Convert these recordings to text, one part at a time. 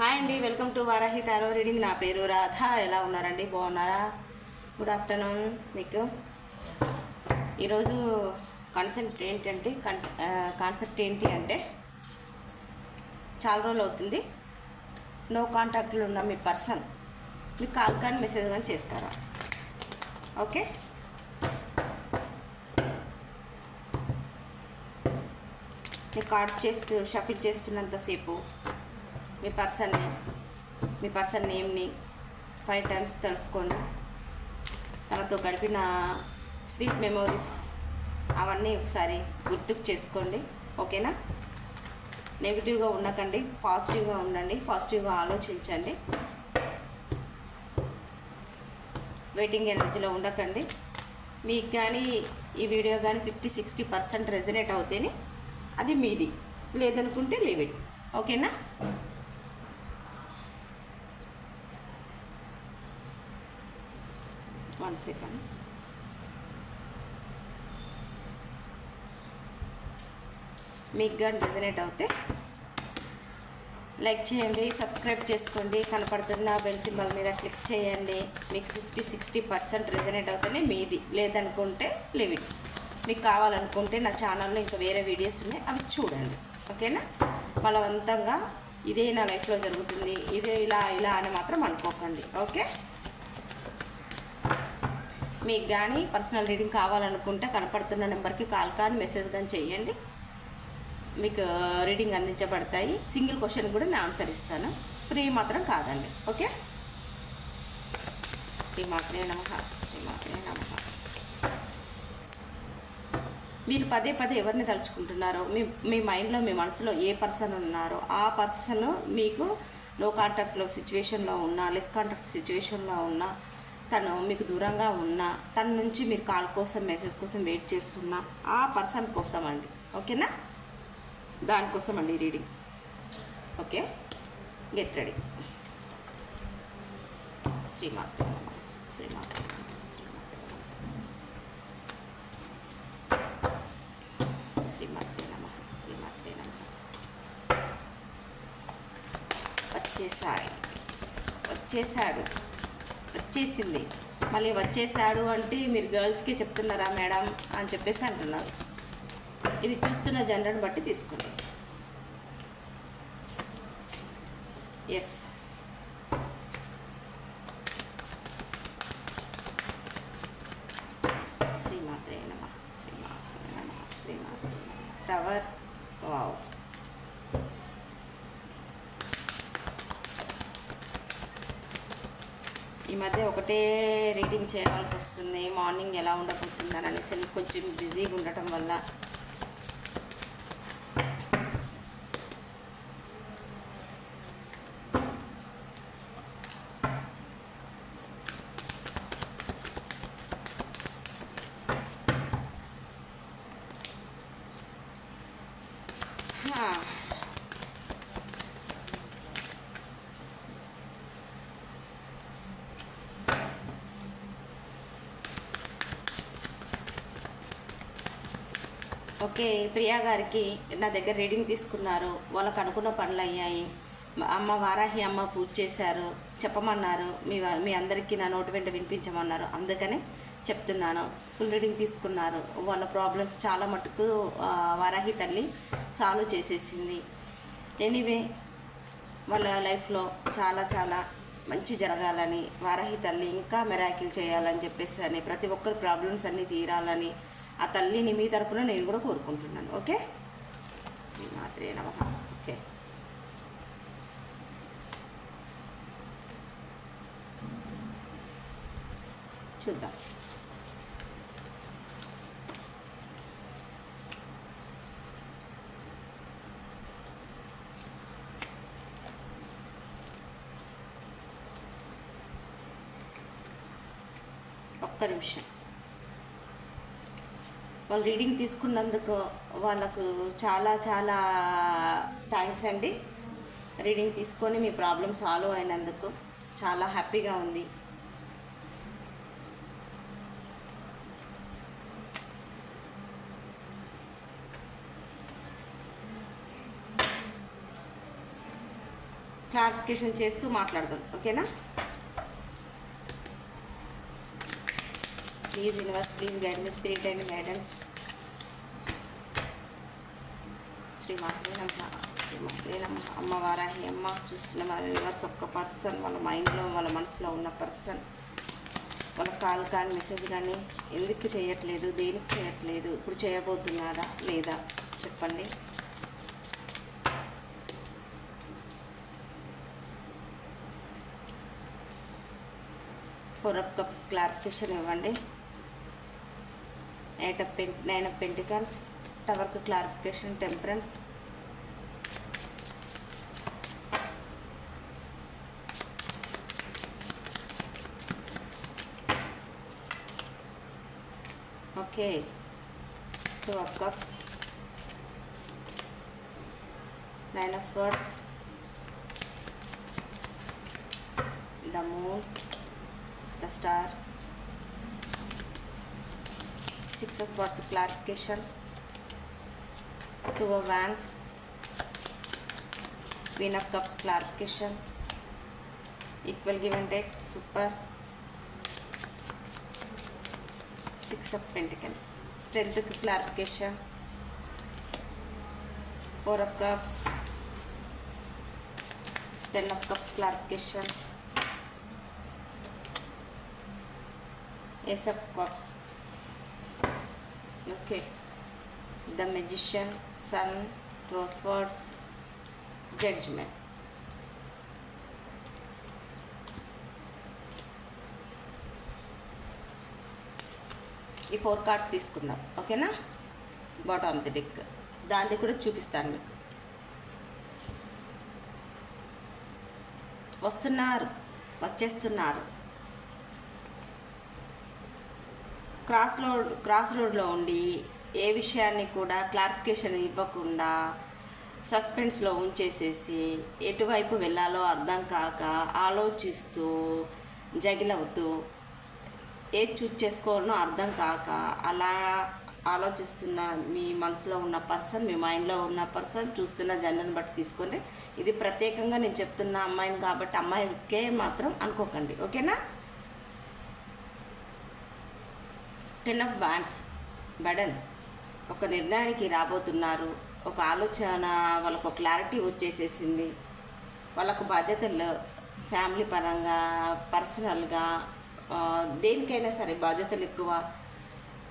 Hi అండి welcome to Varahi tarot reading. నా పేరు రాధ. ఎలా ఉన్నారండి? బాగున్నారా? గుడ్ ఆఫ్టర్నూన్ మీకు. ఈరోజు కాన్సెప్ట్ ఏంటంటే కాన్సెప్ట్ ఏంటి అంటే చాలా రోజులు అవుతుంది. నో కాంటాక్ట్లో ఉన్న మీ పర్సన్ మీకు కాల్ కానీ మెసేజ్ కానీ చేస్తారా? ఓకే? నేను కార్డ్ చేస్తూ షఫిల్ చేస్తున్నంతసేపు మీ పర్సన్ని మీ పర్సన్ నేమ్ని ఫైవ్ టైమ్స్ తెలుసుకోండి తనతో గడిపిన స్వీట్ మెమోరీస్ అవన్నీ ఒకసారి గుర్తుకు చేసుకోండి. ఓకేనా? నెగిటివ్గా ఉండకండి పాజిటివ్గా ఉండండి పాజిటివ్గా ఆలోచించండి. వెయిటింగ్ ఎనర్జీలో ఉండకండి. మీకు కానీ ఈ వీడియో కానీ ఫిఫ్టీ సిక్స్టీ పర్సెంట్ రెజనేట్ అవుతేనే అది మీది. లేదనుకుంటే లీవ్ ఇట్ ఓకేనా? వన్ సెకండ్ మీకు కానీ రెజనేట్ అవుతే లైక్ చేయండి సబ్స్క్రైబ్ చేసుకోండి. కనపడుతున్న బెల్ సింబల్ మీద క్లిక్ చేయండి. మీకు ఫిఫ్టీ సిక్స్టీ పర్సెంట్ రెజనేట్ అవుతేనే మీది. లేదనుకుంటే లిమిట్ మీకు కావాలనుకుంటే నా ఛానల్లో ఇంకా వేరే వీడియోస్ ఉన్నాయి అవి చూడండి. ఓకేనా? బలవంతంగా ఇదే నా లైఫ్లో జరుగుతుంది. ఇదే ఇలా ఇలా అని మాత్రం అనుకోకండి. ఓకే? మీకు కానీ పర్సనల్ రీడింగ్ కావాలనుకుంటే కనపడుతున్న నెంబర్కి కాల్ కానీ మెసేజ్ కానీ చేయండి. మీకు రీడింగ్ అందించబడతాయి. సింగిల్ క్వశ్చన్ కూడా నేను ఆన్సర్ ఇస్తాను. ఫ్రీ మాత్రం కాదండి. ఓకే? శ్రీమాత్రే నమ. శ్రీమాత్రే నమ. మీరు పదే పదే ఎవరిని తలుచుకుంటున్నారో మీ మీ మైండ్లో మీ మనసులో ఏ పర్సన్ ఉన్నారో ఆ పర్సన్ మీకు లో కాంటాక్ట్లో సిచ్యువేషన్లో ఉన్నా లెస్ కాంటాక్ట్ సిచ్యువేషన్లో ఉన్నా తను మీకు దూరంగా ఉన్నా తన నుంచి మీరు కాల్ కోసం మెసేజ్ కోసం వెయిట్ చేస్తున్నా ఆ పర్సన్ కోసం అండి. ఓకేనా? దానికోసం అండి reading. Okay? Get ready. Srimata Srimata. శ్రీమాత్రే నమ శ్రీమాత్రే నమ. వచ్చేసాయి. వచ్చేసాడు. వచ్చేసింది. మళ్ళీ వచ్చేసాడు అంటే మీరు గర్ల్స్కి చెప్తున్నారా మేడం అని చెప్పేసి అంటున్నారు. ఇది చూస్తున్న జనరల్ బట్టి తీసుకోండి ఎస్ శ్రీమాత్రే నమ శ్రీమాత్రే నమ శ్రీమాత్రే నమ. టవర్ వావ్ మధ్య ఒకటే రీడింగ్ చేయాల్సి వస్తుంది. మార్నింగ్ ఎలా ఉండబోతుందని అనేసి కొంచెం బిజీగా ఉండటం వల్ల ఓకే ప్రియా గారికి నా దగ్గర రీడింగ్ తీసుకున్నారు. వాళ్ళకు అనుకున్న పనులు అయ్యాయి. అమ్మ వారాహి అమ్మ పూజ చేశారు. చెప్పమన్నారు. మీ వ- మీ అందరికీ నా నోటి వెంట వినిపించమన్నారు. అందుకనే చెప్తున్నాను. ఫుల్ రీడింగ్ తీసుకున్నారు. వాళ్ళ ప్రాబ్లమ్స్ చాలా మటుకు వారాహి తల్లి సాల్వ్ చేసేసింది. ఎనీవే వాళ్ళ లైఫ్లో చాలా చాలా మంచి జరగాలని వారాహి తల్లి ఇంకా మెరాకిల్ చేయాలని చెప్పేసి అని ప్రతి ఒక్కరి ప్రాబ్లమ్స్ అన్నీ తీరాలని ఆ తల్లిని మీ తరపున నేను కూడా కోరుకుంటున్నాను ఓకే? శ్రీమాత్రే నమ. ఓకే. చూద్దాం. ఒక్క నిమిషం. వాళ్ళు రీడింగ్ తీసుకున్నందుకు వాళ్ళకు చాలా చాలా థ్యాంక్స్ అండి. రీడింగ్ తీసుకొని మీ ప్రాబ్లమ్ సాల్వ్ అయినందుకు చాలా హ్యాపీగా ఉంది. క్లారిఫికేషన్ చేస్తూ మాట్లాడదాం. ఓకేనా? Please universe please guide me spirit and guidance Shri Matre Shri Matre నమ అమ్మ వారాహి అమ్మ చూస్తున్న మన యూనివర్స్ ఒక్క పర్సన్ వాళ్ళ మైండ్లో వాళ్ళ మనసులో ఉన్న పర్సన్ వాళ్ళ కాల్ కానీ మెసేజ్ కానీ ఎందుకు చేయట్లేదు దేనికి చేయట్లేదు ఇప్పుడు చేయబోతున్నారా లేదా? చెప్పండి. ఫోర్ అప్ కప్ క్లారిఫికేషన్ ఇవ్వండి. Eight of pen nine of pentacles టవర్క్ clarification temperance okay two of cups nine of swords the moon the star. Six of swords clarification two of wands queen of cups clarification. Equal give and take super. Six of pentacles. Strength clarification. Four of cups. Ten of cups clarification. Ace of Cups. Okay the magician sun Two of ఈ four card తీసుకుందాం. ఓకేనా bottom the deck దాన్ని కూడా చూపిస్తాను మీకు. వస్తున్నారు. వచ్చేస్తున్నారు. Cross road cross రోడ్లో ఉండి ఏ విషయాన్ని కూడా క్లారిఫికేషన్ ఇవ్వకుండా సస్పెన్స్లో ఉంచేసేసి ఎటువైపు వెళ్ళాలో అర్థం కాక ఆలోచిస్తూ జగిలవుతూ ఏది చూజ్ చేసుకోవాలనో అర్థం కాక అలా ఆలోచిస్తున్న మీ మనసులో ఉన్న పర్సన్ మీ మైండ్లో ఉన్న పర్సన్ చూస్తున్న జనరల్ని బట్టి తీసుకొని ఇది ప్రత్యేకంగా నేను చెప్తున్న అమ్మాయిని కాబట్టి అమ్మాయికే మాత్రం అనుకోకండి. ఓకేనా? టెన్ ఆఫ్ బ్యాండ్స్ బడన్ ఒక నిర్ణయానికి రాబోతున్నారు. ఒక ఆలోచన వాళ్ళకు క్లారిటీ వచ్చేసేసింది. వాళ్ళకు బాధ్యతలు ఫ్యామిలీ పరంగా పర్సనల్గా దేనికైనా సరే బాధ్యతలు ఎక్కువ.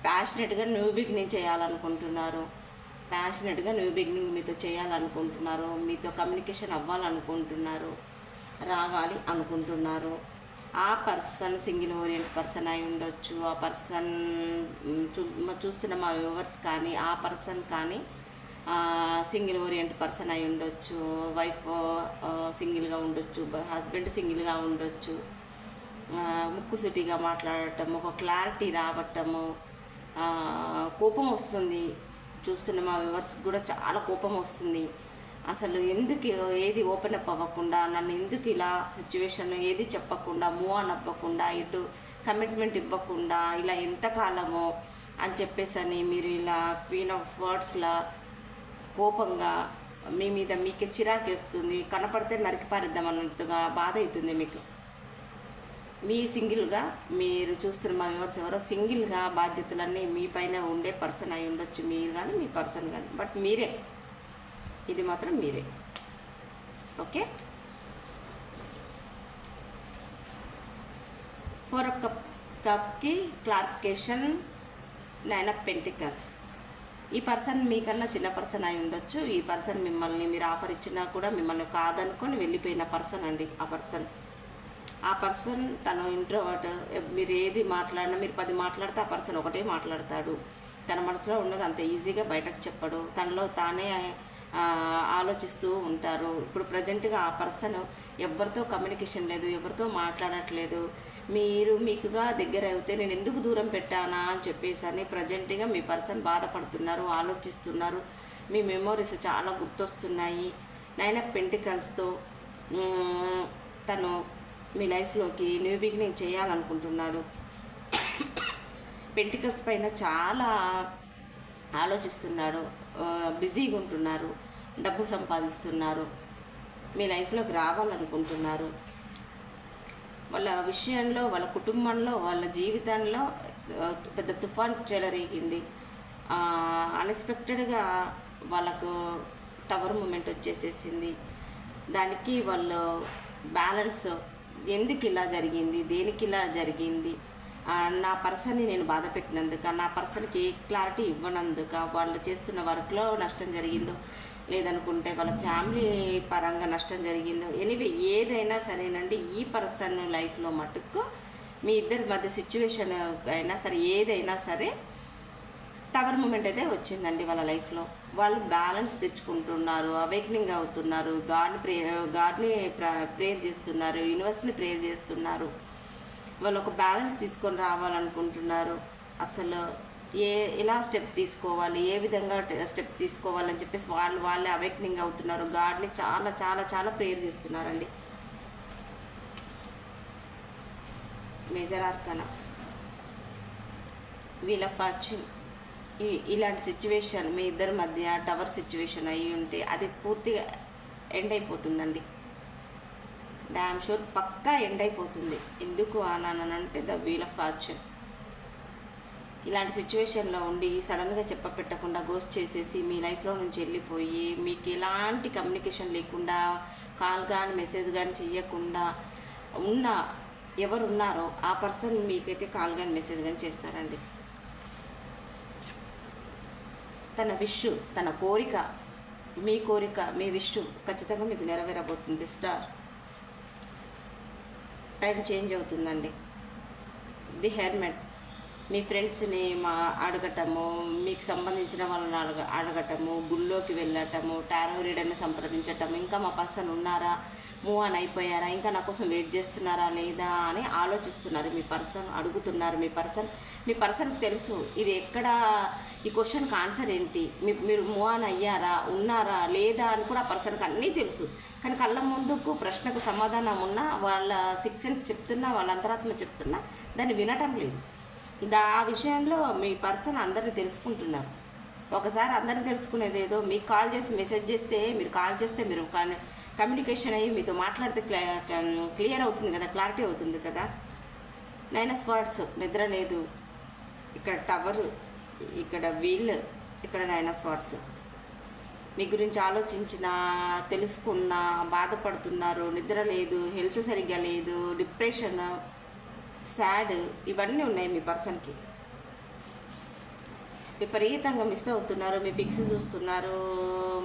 ప్యాషనెట్గా న్యూ బిగినింగ్ చేయాలనుకుంటున్నారు. ప్యాషనెట్గా న్యూ బిగినింగ్ మీతో చేయాలనుకుంటున్నారు. మీతో కమ్యూనికేషన్ అవ్వాలనుకుంటున్నారు. రావాలి అనుకుంటున్నారు. ఆ పర్సన్ సింగిల్ ఓరియంట్ పర్సన్ అయి ఉండొచ్చు ఆ పర్సన్ చూ చూస్తున్న మా వ్యూవర్స్ కానీ ఆ పర్సన్ కానీ సింగిల్ ఓరియంట్ పర్సన్ అయి ఉండొచ్చు వైఫ్ సింగిల్గా ఉండొచ్చు హస్బెండ్ సింగిల్గా ఉండొచ్చు ముక్కుసూటిగా మాట్లాడటం ఒక క్లారిటీ రావటము కోపం వస్తుంది. చూస్తున్న మా వ్యూవర్స్కి కూడా చాలా కోపం వస్తుంది. అసలు ఎందుకు ఏది ఓపెన్ అప్ అవ్వకుండా నన్ను ఎందుకు ఇలా సిచ్యువేషన్ ఏది చెప్పకుండా మూవ్ ఆన్ అవ్వకుండా ఇటు కమిట్మెంట్ ఇవ్వకుండా ఇలా ఎంతకాలమో అని చెప్పేసి అని మీరు ఇలా క్వీన్ ఆఫ్ స్వర్డ్స్లా కోపంగా మీ మీద మీకే చిరాకేస్తుంది కనపడితే నరికిపారిద్దాం అన్నట్టుగా బాధ అవుతుంది మీకు? మీ సింగిల్గా మీరు చూస్తున్న మా వ్యూవర్స్ ఎవరో సింగిల్గా బాధ్యతలన్నీ మీ పైన ఉండే పర్సన్ అయి ఉండొచ్చు మీరు కానీ మీ పర్సన్ కానీ బట్ మీరే. ఇది మాత్రం మీరే. ఓకే? ఫోర్ కప్ కప్కి క్లారిఫికేషన్ నైన్ ఆఫ్ పెంటికల్స్ ఈ పర్సన్ మీకన్నా చిన్న పర్సన్ అయి ఉండొచ్చు. ఈ పర్సన్ మిమ్మల్ని మీరు ఆఫర్ ఇచ్చినా కూడా మిమ్మల్ని కాదనుకొని వెళ్ళిపోయిన పర్సన్ అండి ఆ పర్సన్ ఆ పర్సన్ తను ఇంట్రోవర్ట్ మీరు ఏది మాట్లాడినా మీరు పది మాట్లాడితే ఆ పర్సన్ ఒకటే మాట్లాడతాడు. తన మనసులో ఉన్నది అంత ఈజీగా బయటకు చెప్పడు. తనలో తానే ఆలోచిస్తూ ఉంటారు. ఇప్పుడు ప్రజెంట్గా ఆ పర్సన్ ఎవరితో కమ్యూనికేషన్ లేదు ఎవరితో మాట్లాడట్లేదు. మీరు మీకుగా దగ్గర అయితే నేను ఎందుకు దూరం పెట్టానా అని చెప్పేసి అని ప్రజెంట్గా మీ పర్సన్ బాధపడుతున్నారు ఆలోచిస్తున్నారు. మీ మెమోరీస్ చాలా గుర్తొస్తున్నాయి. నైన్ ఆఫ్ పెంటికల్స్తో తను మీ లైఫ్లోకి న్యూ బిగినింగ్ చేయాలనుకుంటున్నాడు. పెంటికల్స్ పైన చాలా ఆలోచిస్తున్నాడు. బిజీగా ఉంటున్నారు డబ్బు సంపాదిస్తున్నారు మీ లైఫ్లోకి రావాలనుకుంటున్నారు. వాళ్ళ విషయంలో వాళ్ళ కుటుంబంలో వాళ్ళ జీవితంలో పెద్ద తుఫాన్ చెలరేగింది. అన్ఎక్స్పెక్టెడ్గా వాళ్ళకు టవర్ మూమెంట్ వచ్చేసేసింది. దానికి వాళ్ళు బ్యాలెన్స్ ఎందుకు ఇలా జరిగింది దేనికి ఇలా జరిగింది నా పర్సన్ని నేను బాధ పెట్టినందుక నా పర్సన్కి క్లారిటీ ఇవ్వనందుక వాళ్ళు చేస్తున్న వర్క్లో నష్టం జరిగిందో లేదనుకుంటే వాళ్ళ ఫ్యామిలీ పరంగా నష్టం జరిగిందో ఎనివే ఏదైనా సరేనండి ఈ పర్సన్ లైఫ్లో మటుకు మీ ఇద్దరి మధ్య సిచ్యువేషన్ అయినా సరే ఏదైనా సరే టవర్ మూమెంట్ అయితే వచ్చిందండి వాళ్ళ లైఫ్లో. వాళ్ళు బ్యాలెన్స్ తెచ్చుకుంటున్నారు అవేక్నింగ్ అవుతున్నారు గాడ్ని ప్రే గాడ్ని ప్రేయర్ చేస్తున్నారు యూనివర్స్ని ప్రేయర్ చేస్తున్నారు. వాళ్ళు ఒక బ్యాలెన్స్ తీసుకొని రావాలనుకుంటున్నారు. అసలు ఏ ఎలా స్టెప్ తీసుకోవాలి? ఏ విధంగా స్టెప్ తీసుకోవాలని చెప్పేసి వాళ్ళు వాళ్ళే అవేక్నింగ్ అవుతున్నారు. గాడ్ని చాలా చాలా చాలా ప్రేయర్ చేస్తున్నారండి. మేజర్ ఆర్కన వీళ్ళ ఫార్చ్యూన్ ఈ ఇలాంటి సిచ్యువేషన్ మీ ఇద్దరి మధ్య టవర్ సిచ్యువేషన్ అయ్యి ఉంటే అది పూర్తిగా ఎండ్ అయిపోతుందండి. డ్యామ్ షూర్ పక్కా ఎండ్ అయిపోతుంది. ఎందుకు అంటే ద వీల్ ఆఫ్ ఫార్చ్యూన్ ఇలాంటి సిచ్యువేషన్లో ఉండి సడన్గా చెప్ప పెట్టకుండా గోస్ట్ చేసేసి మీ లైఫ్లో నుంచి వెళ్ళిపోయి మీకు ఎలాంటి కమ్యూనికేషన్ లేకుండా కాల్ కానీ మెసేజ్ కానీ చెయ్యకుండా ఉన్న ఎవరు ఉన్నారో ఆ పర్సన్ మీకైతే కాల్ కానీ మెసేజ్ కానీ చేస్తారండి. తన విష్ తన కోరిక మీ కోరిక మీ విష్ ఖచ్చితంగా మీకు నెరవేరబోతుంది స్టార్ టైం చేంజ్ అవుతుందండి. ది హెర్మెట్ మీ ఫ్రెండ్స్ని మా అడగటము మీకు సంబంధించిన వాళ్ళని అడగ అడగటము గుళ్ళోకి వెళ్ళటము టారో రీడర్ని సంప్రదించటము ఇంకా మా పర్సన్ ఉన్నారా మూవ్ ఆన్ అయిపోయారా? ఇంకా నా కోసం వెయిట్ చేస్తున్నారా లేదా అని ఆలోచిస్తున్నారు. మీ పర్సన్ అడుగుతున్నారు. మీ పర్సన్ మీ పర్సన్కి తెలుసు ఇది ఎక్కడ ఈ క్వశ్చన్కి ఆన్సర్ ఏంటి? మీ మీరు మూవ్ ఆన్ అయ్యారా? ఉన్నారా? లేదా అని కూడా ఆ పర్సన్కి అన్నీ తెలుసు. కానీ కళ్ళ ముందుకు ప్రశ్నకు సమాధానం ఉన్నా వాళ్ళ శిక్షణ చెప్తున్నా వాళ్ళ అంతరాత్మ చెప్తున్నా దాన్ని వినటం లేదు. దా ఆ విషయంలో మీ పర్సన్ అందరిని తెలుసుకుంటున్నారు. ఒకసారి అందరిని తెలుసుకునేది ఏదో మీకు కాల్ చేసి మెసేజ్ చేస్తే మీరు కాల్ చేస్తే మీరు కమ్యూనికేషన్ అయ్యి మీతో మాట్లాడితే క్లియర్ అవుతుంది కదా క్లారిటీ అవుతుంది కదా? నైన్ స్వాట్స్ నిద్ర లేదు. ఇక్కడ టవర్ ఇక్కడ వీల్ ఇక్కడ నైన్ స్వాట్స్ మీ గురించి ఆలోచించిన తెలుసుకున్న బాధపడుతున్నారు నిద్ర లేదు హెల్త్ సరిగ్గా లేదు డిప్రెషన్ సాడ్ ఇవన్నీ ఉన్నాయి మీ పర్సన్కి. విపరీతంగా మిస్ అవుతున్నారు మీ పిక్స్ చూస్తున్నారు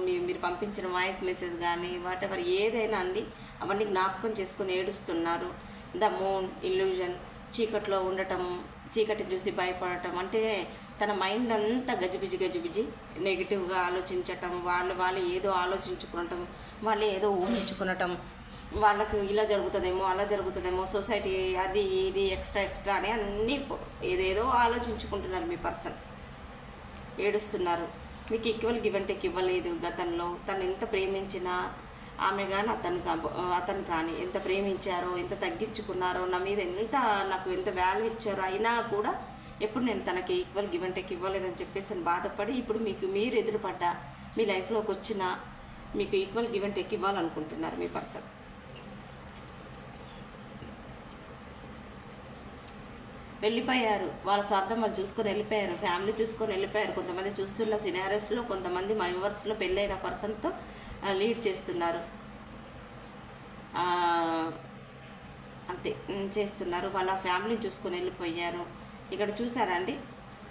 మీ మీరు పంపించిన వాయిస్ మెసేజ్ కానీ వాట్ ఎవర్ ఏదైనా అండి అవన్నీ జ్ఞాపకం చేసుకుని ఏడుస్తున్నారు. ద మూన్ ఇల్యూజన్ చీకట్లో ఉండటం చీకటి చూసి భయపడటం అంటే తన మైండ్ అంతా గజిబిజి గజిబిజి నెగిటివ్గా ఆలోచించటం వాళ్ళు వాళ్ళు ఏదో ఆలోచించుకునటం వాళ్ళు ఏదో ఊహించుకునటం వాళ్ళకు ఇలా జరుగుతుందేమో అలా జరుగుతుందేమో సొసైటీ అది ఇది ఎక్స్ట్రా ఎక్స్ట్రా అని అన్నీ ఏదేదో ఆలోచించుకుంటున్నారు మీ పర్సన్ ఏడుస్తున్నారు. మీకు ఈక్వల్ గివ్ అండ్ టేక్ ఇవ్వలేదు. గతంలో తను ఎంత ప్రేమించినా ఆమె కానీ అతను కా- అతను కానీ ఎంత ప్రేమించారో ఎంత తగ్గించుకున్నారో నా మీద ఎంత నాకు ఎంత వాల్యూ ఇచ్చారో అయినా కూడా ఎప్పుడు నేను తనకి ఈక్వల్ గివ్ అండ్ టేక్ ఇవ్వలేదని చెప్పేసి అని బాధపడి ఇప్పుడు మీకు మీరు ఎదురుపడ్డ మీ లైఫ్లోకి వచ్చిన మీకు ఈక్వల్ గివ్ అండ్ టేక్ ఇవ్వాలనుకుంటున్నారు మీ పర్సన్ వెళ్ళిపోయారు. వాళ్ళ స్వార్థం వాళ్ళు చూసుకొని వెళ్ళిపోయారు. ఫ్యామిలీ చూసుకొని వెళ్ళిపోయారు. కొంతమంది చూస్తున్న సినారస్లో కొంతమంది మా వ్యూవర్స్లో పెళ్ళైన పర్సన్తో లీడ్ చేస్తున్నారు. అంతే చేస్తున్నారు. వాళ్ళ ఫ్యామిలీ చూసుకొని వెళ్ళిపోయారు. ఇక్కడ చూసారండి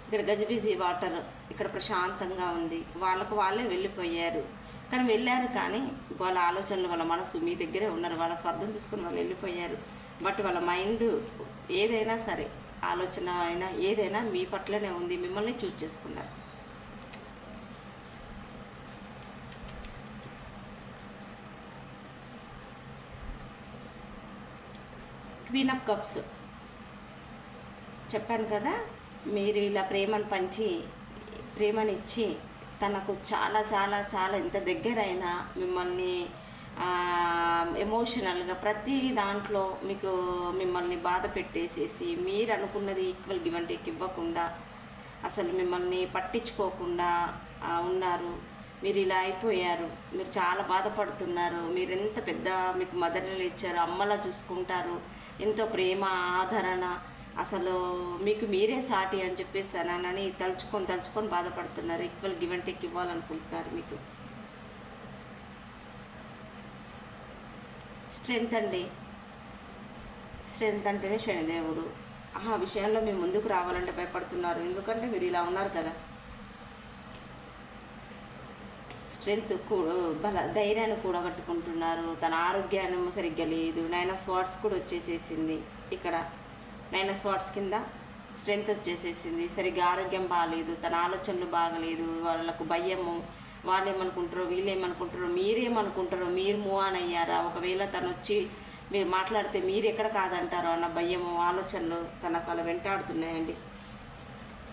ఇక్కడ గజబిజీ వాటర్ ఇక్కడ ప్రశాంతంగా ఉంది. వాళ్ళకు వాళ్ళే వెళ్ళిపోయారు. కానీ వెళ్ళారు కానీ వాళ్ళ ఆలోచనలు వాళ్ళ మనసు మీ దగ్గరే ఉన్నారు. వాళ్ళ స్వార్థం చూసుకొని వాళ్ళు వెళ్ళిపోయారు. బట్ వాళ్ళ మైండ్ ఏదైనా సరే ఆలోచన అయినా ఏదైనా మీ పట్లనే ఉంది మిమ్మల్ని చూస్ చేసుకున్నారు. క్వీన్ ఆఫ్ కప్స్ చెప్పాను కదా మీరు ఇలా ప్రేమను పంచి ప్రేమనిచ్చి తనకు చాలా చాలా చాలా ఎంత దగ్గరైనా మిమ్మల్ని ఎమోషనల్గా ప్రతి దాంట్లో మీకు మిమ్మల్ని బాధ పెట్టేసేసి మీరు అనుకున్నది ఈక్వల్ గివ్ అండ్ టేక్ ఇవ్వకుండా అసలు మిమ్మల్ని పట్టించుకోకుండా ఉన్నారు. మీరు ఇలా అయిపోయారు. మీరు చాలా బాధపడుతున్నారు. మీరు ఎంత పెద్ద మీకు మదర్ని ఇచ్చారు అమ్మలా చూసుకుంటారు. ఎంతో ప్రేమ ఆదరణ. అసలు మీకు మీరే సాటి అని చెప్పేస్తానని తలుచుకొని తలుచుకొని బాధపడుతున్నారు. ఈక్వల్ గివ్ అండ్ టేక్ ఇవ్వాలనుకుంటున్నారు మీకు. స్ట్రెంగ్త్ అండి. స్ట్రెంగ్త్ అంటేనే శనిదేవుడు. ఆ విషయంలో మీ ముందుకు రావాలంటే భయపడుతున్నారు. ఎందుకంటే మీరు ఇలా ఉన్నారు కదా. స్ట్రెంగ్త్ బల ధైర్యాన్ని కూడగట్టుకుంటున్నారు. తన ఆరోగ్యాన్ని సరిగ్గా లేదు. నైన్ ఆఫ్ స్వాట్స్ కూడా వచ్చేసేసింది ఇక్కడ. నైన్ ఆఫ్ స్వాట్స్ కింద స్ట్రెంగ్త్ వచ్చేసేసింది. సరిగ్గా ఆరోగ్యం బాగాలేదు తన ఆలోచనలు బాగలేదు. వాళ్ళకు భయము. వాళ్ళు ఏమనుకుంటారో వీళ్ళు ఏమనుకుంటారో మీరేమనుకుంటారో మీరు మూవ్ ఆన్ అయ్యారా? ఒకవేళ తను వచ్చి మీరు మాట్లాడితే మీరు ఎక్కడ కాదంటారో అన్న భయము ఆలోచనలు తనకు అలా వెంటాడుతున్నాయండి.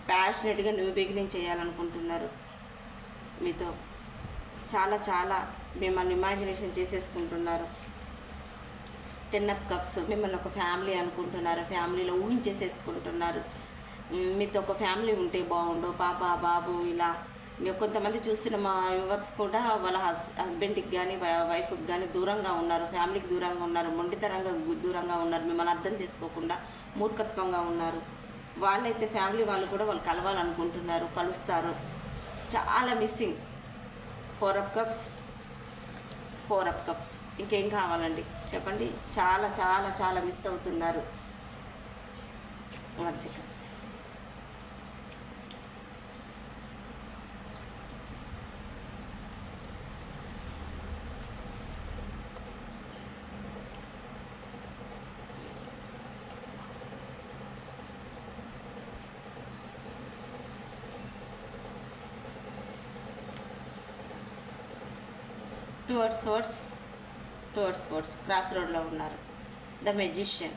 ప్యాషనెట్గా న్యూ బిగినింగ్ చేయాలనుకుంటున్నారు. మీతో చాలా చాలా మిమ్మల్ని ఇమాజినేషన్ చేసేసుకుంటున్నారు. టెన్ అప్ కప్స్ మిమ్మల్ని ఒక ఫ్యామిలీ అనుకుంటున్నారు ఫ్యామిలీలో ఊహించేసేసుకుంటున్నారు. మీతో ఒక ఫ్యామిలీ ఉంటే బాగుండు పాప బాబు ఇలా కొంతమంది చూస్తున్న మా వ్యూవర్స్ కూడా వాళ్ళ హస్ హస్బెండ్కి కానీ వైఫ్కి కానీ దూరంగా ఉన్నారు ఫ్యామిలీకి దూరంగా ఉన్నారు మొండితరంగా దూరంగా ఉన్నారు మిమ్మల్ని అర్థం చేసుకోకుండా మూర్ఖత్వంగా ఉన్నారు. వాళ్ళైతే ఫ్యామిలీ వాళ్ళు కూడా వాళ్ళు కలవాలనుకుంటున్నారు కలుస్తారు. చాలా missing. Four of cups four of cups. ఇంకేం కావాలండి? చెప్పండి. చాలా చాలా చాలా మిస్ అవుతున్నారు. One second towards words towards words cross రోడ్లో ఉన్నారు. The magician.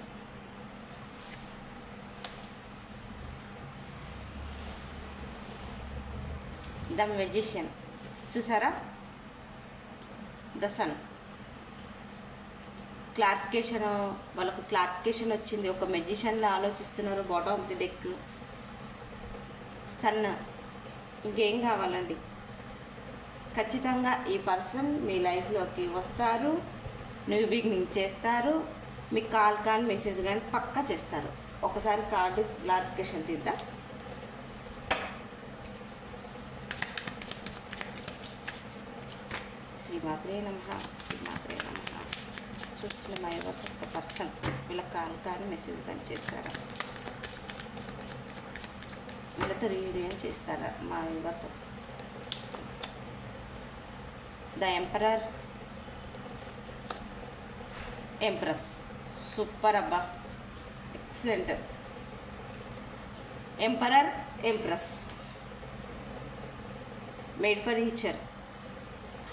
The magician. చూసారా? The sun. క్లారిఫికేషన్ వాళ్ళకు క్లారిఫికేషన్ వచ్చింది. ఒక మెజిషియన్లో ఆలోచిస్తున్నారు bottom of the deck. Sun. ఇంకేం కావాలండి? ఖచ్చితంగా ఈ పర్సన్ మీ లైఫ్లోకి వస్తారు న్యూ బిగినింగ్ చేస్తారు మీకు కాల్ కానీ మెసేజ్ కానీ పక్కా చేస్తారు. ఒకసారి కార్డు క్లారిఫికేషన్ తీద్దాం. శ్రీమాత్రే నమ శ్రీమాత్రే నమ. చూస్తున్న మై వర్స్ ఒక పర్సన్ వీళ్ళ కాల్ కానీ మెసేజ్ కానీ చేస్తారా? వీళ్ళతో రీయూనియన్ చేస్తారా? మా viewers the emperor empress super అబ్బా excellent emperor empress made for each other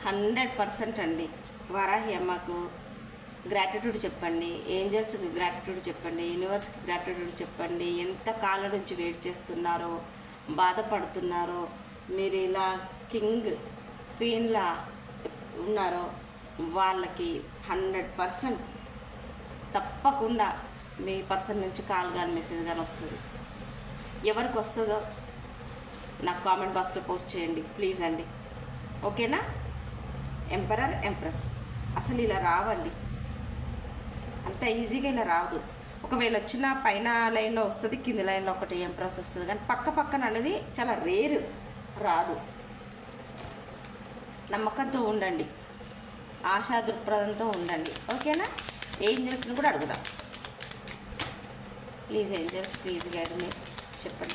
hundred percent అండి. వరాహి అమ్మకు గ్రాటిట్యూడ్ చెప్పండి. ఏంజల్స్కి గ్రాటిట్యూడ్ చెప్పండి. యూనివర్స్కి గ్రాటిట్యూడ్ చెప్పండి. ఎంత కాలం నుంచి వెయిట్ చేస్తున్నారో బాధపడుతున్నారో మీరు ఇలా కింగ్ క్వీన్లా ఉన్నారో వాళ్ళకి హండ్రెడ్ పర్సెంట్ తప్పకుండా మీ పర్సన్ నుంచి కాల్ కానీ మెసేజ్ కానీ వస్తుంది. ఎవరికి వస్తుందో నాకు కామెంట్ బాక్స్లో పోస్ట్ చేయండి ప్లీజ్ అండి. ఓకేనా? ఎంపరర్ ఎంప్రెస్ అసలు ఇలా రావండి. అంత ఈజీగా ఇలా రాదు. ఒకవేళ వచ్చిన పైన లైన్లో వస్తుంది కింది లైన్లో ఒకటి ఎంప్రెస్ వస్తుంది. కానీ పక్క పక్కన అనేది చాలా రేరు రాదు. నమ్మకంతో ఉండండి. ఆశా దృక్పథంతో ఉండండి. ఓకేనా? ఏంజల్స్ని కూడా అడుగుదాం. Please angels please guide me చెప్పండి.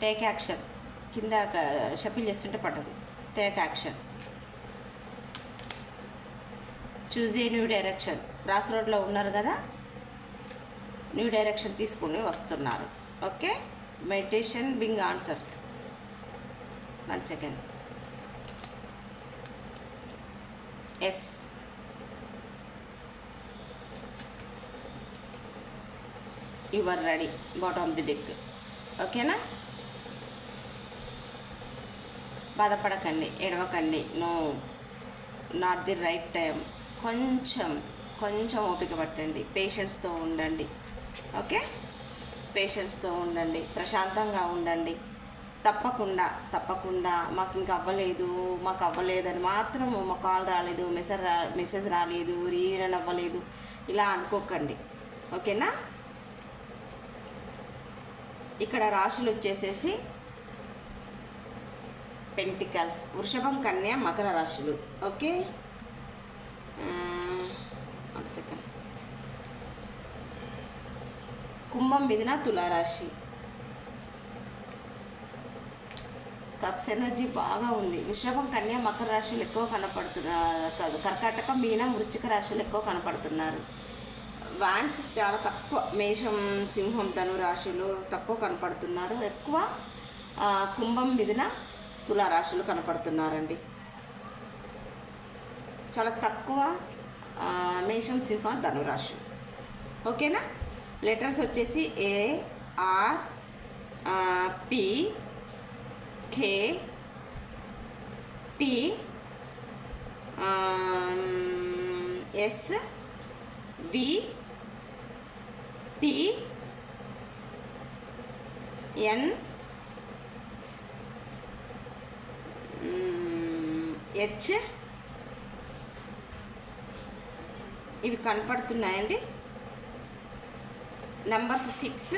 Take action. కింద షఫిల్ చేస్తుంటే పడ్డది take action. Choose a new direction. Cross రోడ్లో ఉన్నారు కదా? న్యూ డైరెక్షన్ తీసుకుని వస్తున్నారు. Okay? Meditation being answer. One second yes your ready bottom the deck ఓకేనా బాధపడకండి ఎడవకండి no not the right time కొంచెం కొంచెం ఓపిక పట్టండి. పేషెన్స్తో ఉండండి. ఓకే పేషెన్స్తో ఉండండి. ప్రశాంతంగా ఉండండి. తప్పకుండా తప్పకుండా. మాకు ఇంకా అవ్వలేదు మాకు అవ్వలేదని మాత్రం మా కాల్ రాలేదు మెసేజ్ రా మెసేజ్ రాలేదు రీయూనియన్ అవ్వలేదు. ఇలా అనుకోకండి. ఓకేనా? ఇక్కడ రాశులు వచ్చేసేసి పెంటికల్స్ వృషభం కన్య మకర రాశులు. ఓకే? సెకండ్ కుంభం మిథున తులారాశి. కప్స్ ఎనర్జీ బాగా ఉంది. వృషభం కన్యా మకర రాశులు ఎక్కువ కనపడుతున్నారు కాదు కర్కాటక మీనం వృచ్చిక రాశులు ఎక్కువ కనపడుతున్నారు. వ్యాండ్స్ చాలా తక్కువ. మేషం సింహం ధను రాశులు తక్కువ కనపడుతున్నారు. ఎక్కువ కుంభం మిథున తులారాశులు కనపడుతున్నారండి. చాలా తక్కువ మేషం సింహం ధనురాశి ఓకేనా? లెటర్స్ వచ్చేసి A R P K T S V T N H ఇవి కనపడుతున్నాయండి. Numbers six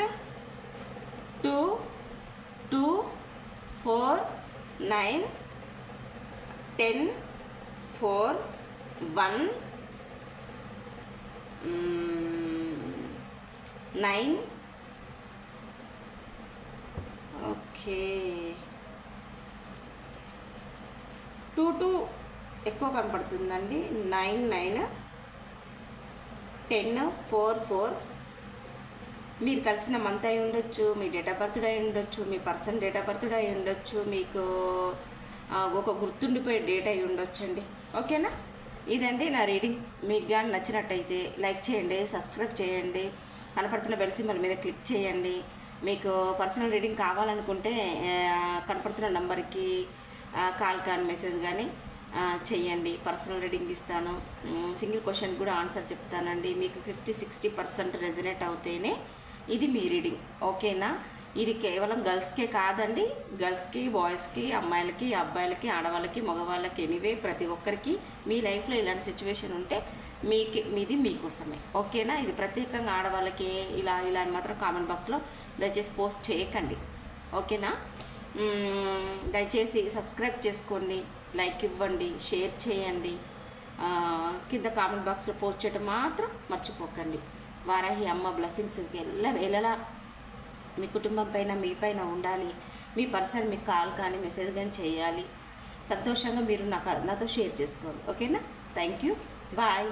two two four nine ten four one nine. Okay. Two two ఎక్కువ కనపడుతుందండి. Nine nine ten four four మీరు కలిసిన మంత్ అయి ఉండొచ్చు మీ డేట్ ఆఫ్ బర్త్డే అయి ఉండొచ్చు మీ person date of birthday అయి ఉండొచ్చు మీకు ఒక గుర్తుండిపోయే డేట్ అయి ఉండొచ్చండి. ఓకేనా ఇదండి నా రీడింగ్ మీకు కానీ నచ్చినట్టయితే లైక్ చేయండి సబ్స్క్రైబ్ చేయండి కనపడుతున్న బెల్ సింబల్ మీద క్లిక్ చేయండి. మీకు పర్సనల్ రీడింగ్ కావాలనుకుంటే కనపడుతున్న నంబర్కి కాల్ కానీ మెసేజ్ కానీ చెయ్యండి పర్సనల్ రీడింగ్ ఇస్తాను. సింగిల్ క్వశ్చన్ కూడా ఆన్సర్ చెప్తానండి. మీకు ఫిఫ్టీ సిక్స్టీ పర్సెంట్ రెజనేట్ అవుతేనే ఇది మీ రీడింగ్ ఓకేనా? ఇది కేవలం గర్ల్స్కే కాదండి గర్ల్స్కి బాయ్స్కి అమ్మాయిలకి అబ్బాయిలకి ఆడవాళ్ళకి మగవాళ్ళకి ఎనీవే ప్రతి ఒక్కరికి మీ లైఫ్లో ఇలాంటి సిచ్యువేషన్ ఉంటే మీకు మీది మీకోసమే ఓకేనా? ఇది ప్రత్యేకంగా ఆడవాళ్ళకి ఇలా ఇలా అని మాత్రం కామెంట్ బాక్స్లో దయచేసి పోస్ట్ చేయకండి ఓకేనా? దయచేసి సబ్స్క్రైబ్ చేసుకోండి లైక్ ఇవ్వండి షేర్ చేయండి కింద కామెంట్ బాక్స్లో పోస్ట్ చేయడం మాత్రం మర్చిపోకండి. వారాహి అమ్మ బ్లెస్సింగ్స్ ఎల్ల వేళలా మీ కుటుంబం పైన మీ పైన ఉండాలి. మీ పర్సన్ మీకు కాల్ కానీ మెసేజ్ కానీ చేయాలి. సంతోషంగా మీరు నాకు నాతో షేర్ చేసుకోవాలి. ఓకేనా? Thank you bye